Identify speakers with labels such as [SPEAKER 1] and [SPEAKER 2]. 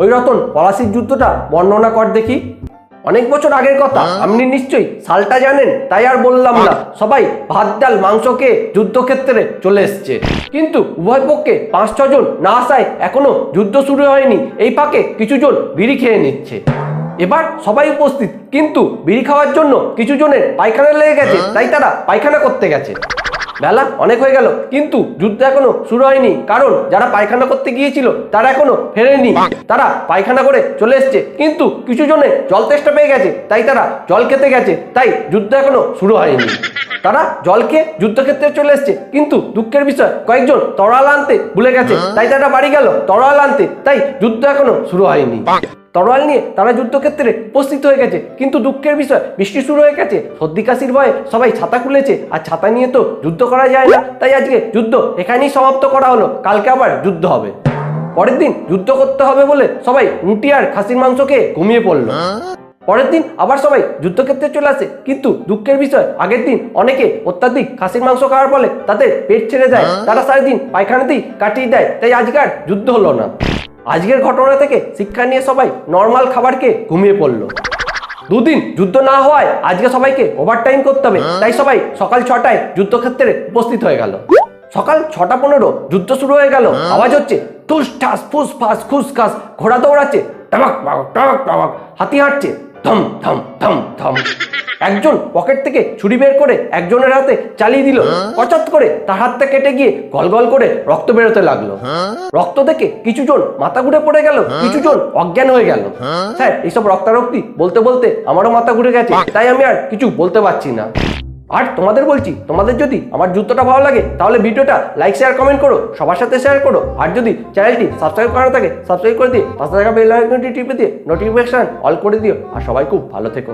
[SPEAKER 1] ওই রতন পলাশির যুদ্ধটা বর্ণনা কর দেখি। অনেক বছর আগের কথা আপনি নিশ্চয়ই সালটা জানেন তাই আর বললাম না। সবাই ভাত ডাল মাংস খেয়ে যুদ্ধক্ষেত্রে চলে এসছে। কিন্তু উভয় পক্ষে পাঁচ ছজন না আসায় এখনও যুদ্ধ শুরু হয়নি। এই ফাঁকে কিছু জন বিড়ি খেয়ে নিচ্ছে। এবার সবাই উপস্থিত কিন্তু বিড়ি খাওয়ার জন্য কিছু জনের পায়খানা লেগে গেছে তাই তারা পায়খানা করতে গেছে। বেলা অনেক হয়ে গেল কিন্তু যুদ্ধ এখনও শুরু হয়নি। কারণ যারা পায়খানা করতে গিয়েছিল তারা এখনও ফেরেনি। তারা পায়খানা করে চলে এসছে কিন্তু কিছু জনে জল তেষ্টা পেয়ে গেছে তাই তারা জল খেতে গেছে তাই যুদ্ধ এখনও শুরু হয়নি। তারা জল খেয়ে যুদ্ধক্ষেত্রে চলে এসছে কিন্তু দুঃখের বিষয় কয়েকজন তরাল আনতে ভুলে গেছে তাই তারা বাড়ি গেল তরাল আনতে তাই যুদ্ধ এখনও শুরু হয়নি। তরোয়াল নিয়ে তারা যুদ্ধক্ষেত্রে উপস্থিত হয়ে গেছে। কিন্তু দুঃখের বিষয়, বৃষ্টি শুরু হয়ে গেছে। সর্দি কাশির ভয়ে সবাই ছাতা খুলেছে। আর ছাতা নিয়ে তো যুদ্ধ করা যায় না। তাই আজকে যুদ্ধ এখানেই সমাপ্ত করা হলো। কালকে আবার যুদ্ধ হবে। পরের দিন যুদ্ধ করতে হবে বলে সবাই রুটি আর খাসির মাংস খেয়ে ঘুমিয়ে পড়ল। পরের দিন আবার সবাই যুদ্ধক্ষেত্রে চলে আসে। কিন্তু দুঃখের বিষয়, আগের দিন অনেকে অত্যাধিক খাসির মাংস খাওয়ার ফলে তাদের পেট ছেড়ে যায় তারা সারাদিন পায়খানাতেই কাটিয়ে দেয়। তাই আজকে আর যুদ্ধ হলো না। আজকের ঘটনা থেকে শিক্ষা নিয়ে সবাই নর্মাল খাবারকে ঘুমিয়ে পড়ল। দুদিন যুদ্ধ না হওয়ায় আজকে সবাইকে ওভারটাইম করতে হবে। তাই সবাই সকাল ছটায় যুদ্ধক্ষেত্রে উপস্থিত হয়ে গেল। সকাল ছটা পনেরো যুদ্ধ শুরু হয়ে গেল। আওয়াজ হচ্ছে টুস ঠাস, ফুস ফাস, খুস খাস, ঘোড়া দৌড়াচ্ছে টামাক টামাক টামাক টামাক হাতি হাঁটছে। ধম ধম ধম ধম। একজন পকেট থেকে ছুরি বের করে একজনের হাতে চালিয়ে দিল। কচাত করে তার হাতটা কেটে গিয়ে গল গল করে রক্ত বেরোতে লাগল। রক্ত থেকে কিছু জন মাথা ঘুরে পড়ে গেল কিছু জন অজ্ঞান হয়ে গেল। স্যার এইসব রক্তারক্তি বলতে বলতে আমারও মাথা ঘুরে গেছে। তাই আমি আর কিছু বলতে পারছি না। আর তোমাদের বলছি, তোমাদের যদি আমার জুতোটা ভালো লাগে, তাহলে ভিডিওটা লাইক শেয়ার কমেন্ট করো, সবার সাথে শেয়ার করো। আর যদি চ্যানেলটি সাবস্ক্রাইব করা থাকে সাবস্ক্রাইব করে দিয়ে পাশে টাকা বেল আইকনটি টিপে দিয়ে নোটিফিকেশন অল করে দিও। আর সবাই খুব ভালো থেকো।